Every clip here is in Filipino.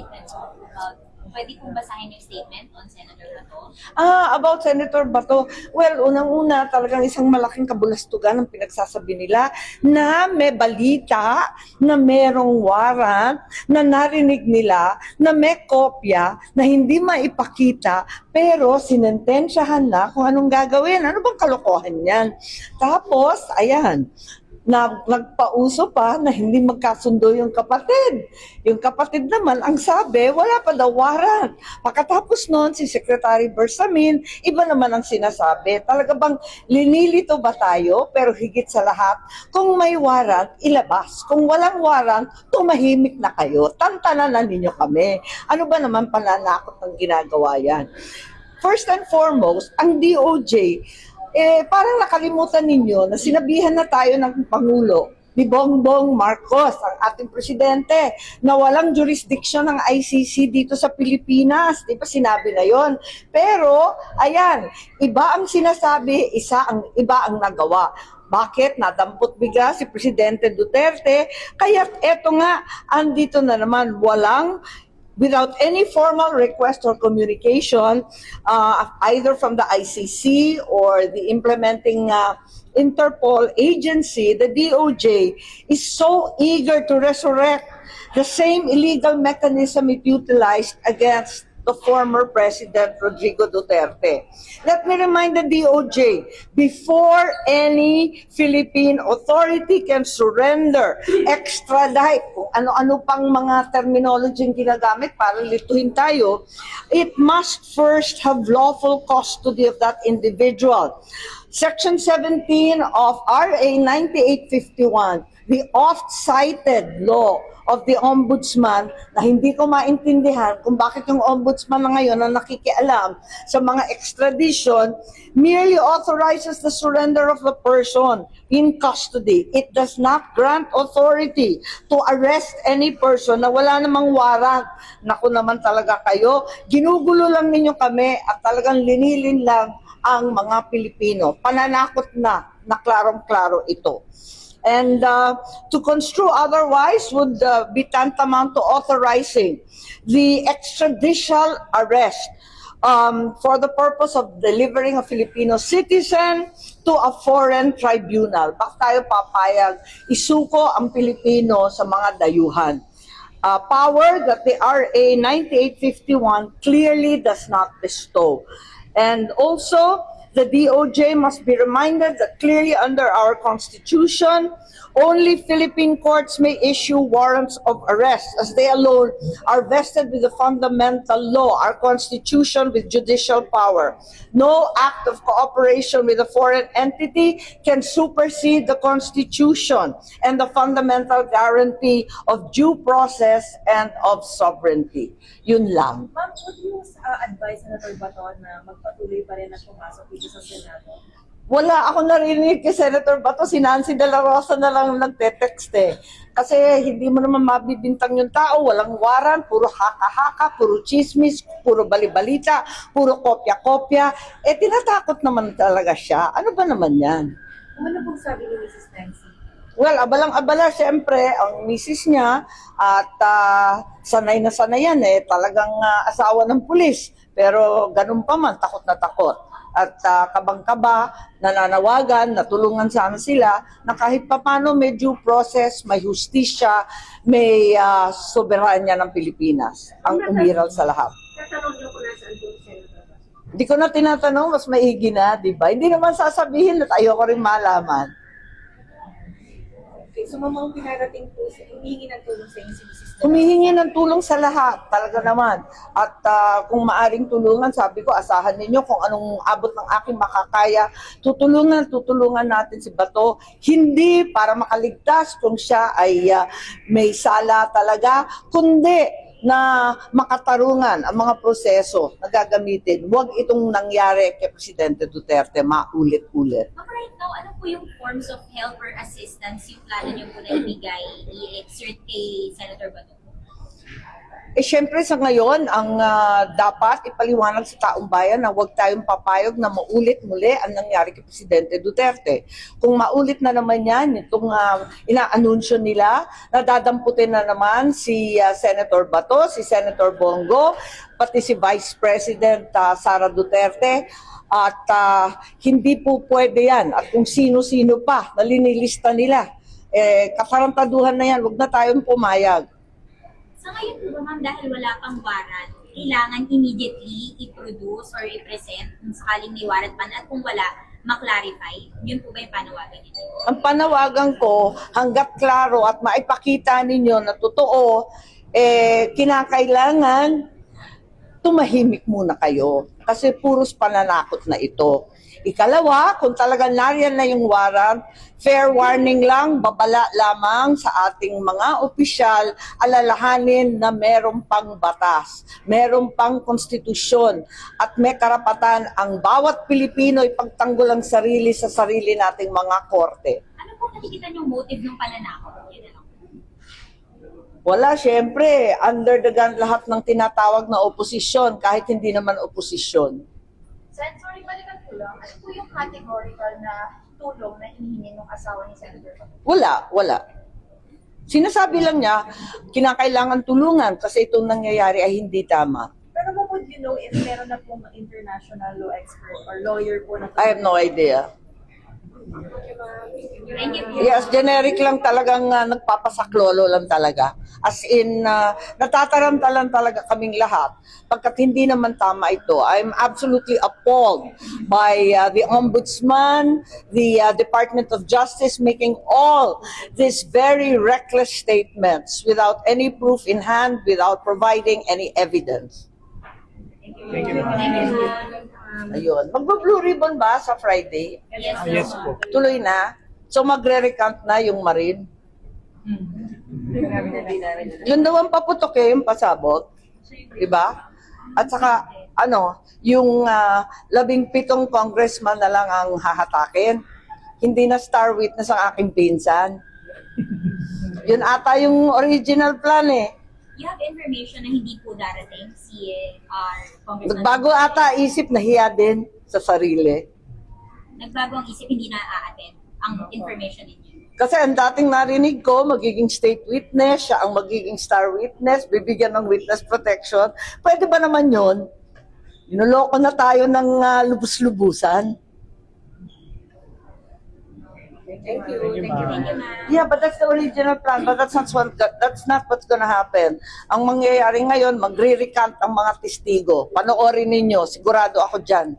statement about, pwede kong basahin yung statement on Senator Bato? Ah, about Senator Bato. Well, unang-una, talagang isang malaking kabulastugan ang pinagsasabi nila na may balita na merong warrant na narinig nila na may kopya na hindi maipakita pero sinentensyahan na kung anong gagawin. Ano bang kalokohan yan? Tapos, ayan, na nagpauso pa na hindi magkasundo yung kapatid. Yung kapatid naman, ang sabi, wala pa daw warrant. Pagkatapos noon, si Secretary Bersamin, iba naman ang sinasabi. Talaga bang linilito ba tayo? Pero higit sa lahat, kung may warrant, ilabas. Kung walang warrant, tumahimik na kayo. Tantanan na ninyo kami. Ano ba naman pananakot ng ginagawa yan? First and foremost, ang DOJ, eh, parang nakalimutan ninyo na sinabihan na tayo ng Pangulo ni Bongbong Marcos, ang ating presidente, na walang jurisdiction ng ICC dito sa Pilipinas. Di ba sinabi na yon? Pero, ayan, iba ang sinasabi, isa ang, iba ang nagawa. Bakit? Nadampot bigla si Presidente Duterte. Kaya eto nga, andito na naman, walang without any formal request or communication, uh, either from the ICC or the implementing uh, Interpol agency, the DOJ is so eager to resurrect the same illegal mechanism it utilized against the former President Rodrigo Duterte. Let me remind the DOJ, before any Philippine authority can surrender, extradite, ano-ano pang mga terminology yung ginagamit para lituhin tayo, it must first have lawful custody of that individual. Section 17 of RA 9851, the oft-cited law of the ombudsman na hindi ko maintindihan kung bakit yung ombudsman na ngayon na nakikialam sa mga extradition merely authorizes the surrender of the person in custody. It does not grant authority to arrest any person na wala namang warrant. Naku naman talaga kayo, ginugulo lang ninyo kami at talagang linilin lang ang mga Pilipino. Pananakot na, na klarong-klaro ito. And uh, to construe otherwise would uh, be tantamount to authorizing the extrajudicial arrest um, for the purpose of delivering a Filipino citizen to a foreign tribunal. Bakit tayo papayag isuko ang Pilipino sa mga dayuhan? Uh, power that the RA 9851 clearly does not bestow. And also, the DOJ must be reminded that clearly under our Constitution, only Philippine courts may issue warrants of arrest as they alone are vested with the fundamental law, our Constitution with judicial power. No act of cooperation with a foreign entity can supersede the Constitution and the fundamental guarantee of due process and of sovereignty. Yun lang. Ma'am, would you uh, advise Senator Bato na magpatuloy pa rin at pumasok dito sa Senado? Wala ako narinig kay Senator Bato, si Nancy De La Rosa na lang nagte-text eh. Kasi hindi mo naman mabibintang yung tao, walang waran, puro haka-haka, puro chismis, puro balibalita, puro kopya-kopya. Eh, tinatakot naman talaga siya. Ano ba naman yan? Ano pong sabi ni Mrs. Nancy? Well, abalang-abala siyempre ang misis niya at ah, sanay na sanay yan eh, talagang ah, asawa ng pulis. Pero ganun pa man, takot na takot. At ah, kabang-kaba, nananawagan, natulungan sana sila na kahit papano may due process, may justisya, may uh, soberanya ng Pilipinas ang umiral sa lahat. Hindi ko na tinatanong, mas maigi na, di ba? Hindi naman sasabihin at ayoko rin malaman. So mamang pinarating po, humihingi ng tulong sa inyo si Mrs. Humihingi ng tulong sa lahat, talaga naman. At ah, kung maaring tulungan, sabi ko, asahan ninyo kung anong abot ng aking makakaya. Tutulungan, tutulungan natin si Bato. Hindi para makaligtas kung siya ay ah, may sala talaga, kundi na makatarungan ang mga proseso na gagamitin. Huwag itong nangyari kay Presidente Duterte maulit-ulit. Ma'am, right now, ano po yung forms of help or assistance yung plano niyo po na ibigay, i-exert kay Senator Bato? Eh syempre sa ngayon, ang ah, dapat ipaliwanag sa taong bayan na huwag tayong papayag na maulit muli ang nangyari kay Presidente Duterte. Kung maulit na naman yan, itong uh, inaanunsyo nila, nadadamputin na naman si ah, Senator Bato, si Senator Bongo, pati si Vice President ah, Sara Duterte. At ah, hindi po pwede yan. At kung sino-sino pa na linilista nila, eh, katarantaduhan na yan, huwag na tayong pumayag. Sa ngayon po ba, ma'am, dahil wala pang warrant, kailangan immediately i-produce or i-present kung sakaling may warrant man at kung wala, maklarify. Yun po ba yung panawagan nito? Ang panawagan ko, hanggat klaro at maipakita ninyo na totoo, eh, kinakailangan tumahimik muna kayo. Kasi puros pananakot na ito. Ikalawa, kung talagang nariyan na yung warrant, fair warning lang, babala lamang sa ating mga opisyal, alalahanin na meron pang batas, meron pang konstitusyon, at may karapatan ang bawat Pilipino ipagtanggol ang sarili sa sarili nating mga korte. Ano po nakikita niyong motive ng pananakot? Wala, syempre, under the gun lahat ng tinatawag na oposisyon, kahit hindi naman oposisyon. Sen, sorry, balikan ko lang. Ano po yung categorical na tulong na hinihingi ng asawa ni Senator? Wala, wala. Sinasabi lang niya, kinakailangan tulungan kasi itong nangyayari ay hindi tama. Pero would you know if meron na pong international law expert or lawyer po na I have no idea. Yes, generic lang talagang uh, nagpapasaklolo lang talaga. As in, uh, natataramta lang talaga kaming lahat. Pagkat hindi naman tama ito, I'm absolutely appalled by uh, the Ombudsman, the uh, Department of Justice making all these very reckless statements without any proof in hand, without providing any evidence. Thank you. Thank you. Ayun. Magbo-blue ribbon ba sa Friday? Yes, Ah, yes po. Tuloy na. So magre-recount na yung Marine. Yun daw ang paputok eh, yung pasabot. Diba? At saka, ano, yung ah, labing pitong congressman na lang ang hahatakin. Hindi na star witness ang aking pinsan. Yun ata yung original plan eh. You have information na hindi po darating si uh, Congressman. Nagbago ata isip, nahiya din sa sarili. Nagbago ang isip, hindi na a-attend ang information ninyo. Kasi ang dating narinig ko, magiging state witness, siya ang magiging star witness, bibigyan ng witness protection. Pwede ba naman yon? Inuloko na tayo ng ah, lubus-lubusan. Thank you. Thank you, Thank you. ma'am. Thank you, ma'am. Yeah, but that's the original plan. But that's not what, that's not what's gonna happen. Ang mangyayari ngayon, magre-recant ang mga testigo. Panoorin ninyo, sigurado ako dyan.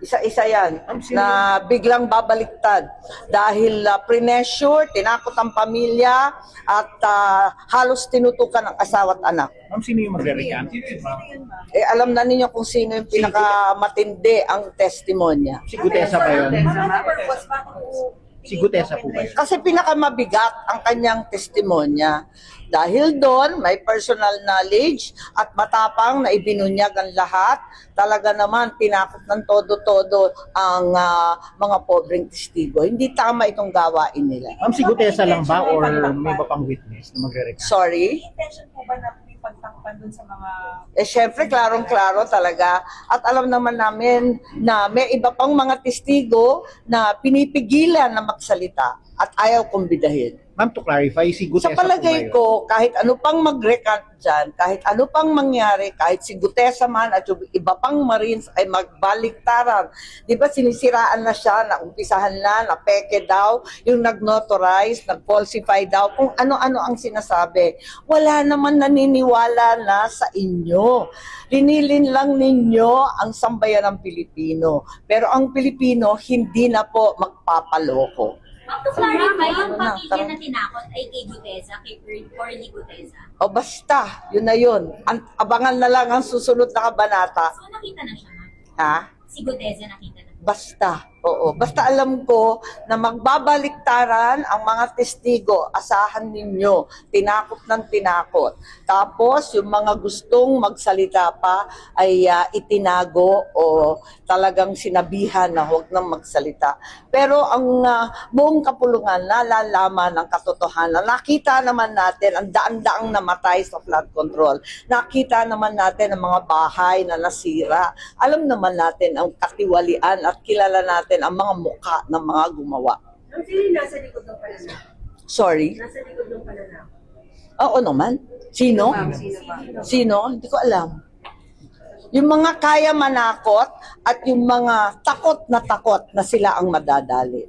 Isa-isa yan, na biglang babaliktad. Dahil uh, pre-measure, tinakot ang pamilya, at ah, halos tinutukan ang asawa at anak. Ma'am, sino yung magre-recant? Eh, alam na ninyo kung sino yung pinakamatindi ang testimonya. si Gutesa ba yun? Si Gutesa po ba yun? Kasi pinakamabigat ang kanyang testimonya. Dahil doon, may personal knowledge at matapang na ibinunyag ang lahat. Talaga naman, tinakot ng todo-todo ang ah, mga pobreng testigo. Hindi tama itong gawain nila. Ma'am, si Gutesa lang ba or may iba pang witness na magre-recant? Sorry? May intention po ba na may pagtakpan dun sa mga Eh, syempre, klarong-klaro talaga. At alam naman namin na may iba pang mga testigo na pinipigilan na magsalita at ayaw kumbidahin. Ma'am, to clarify, si Sa Gutesa palagay ko, kahit ano pang mag-recant dyan, kahit ano pang mangyari, kahit si Gutesa man at yung iba pang Marines ay magbaliktaran. Di ba sinisiraan na siya, na umpisahan na, na peke daw, yung nag-notarize, nag-falsify daw, kung ano-ano ang sinasabi. Wala naman naniniwala na sa inyo. Linilin lang ninyo ang sambayan ng Pilipino. Pero ang Pilipino, hindi na po magpapaloko. Ma'am, to clarify, yung pamilya na tinakot ay kay Gutesa, kay Corley Gutesa. O basta, yun na yun. An- abangan na lang ang susunod na kabanata. So nakita na siya, ma'am. Ha? Si Gutesa nakita na. Basta. Oo, basta alam ko na magbabaliktaran ang mga testigo, asahan ninyo, tinakot ng tinakot. Tapos, yung mga gustong magsalita pa ay ah, itinago o talagang sinabihan na huwag nang magsalita. Pero ang ah, buong kapulungan nalalaman ng katotohanan. Nakita naman natin ang daan-daang namatay sa flood control. Nakita naman natin ang mga bahay na nasira. Alam naman natin ang katiwalian at kilala natin ang mga muka ng mga gumawa. Ang sino nasa likod ng pananakot? Sorry? Nasa likod ng pananakot? Oo naman. Sino? Sino? Hindi ko alam. Yung mga kaya manakot at yung mga takot na takot na sila ang madadali.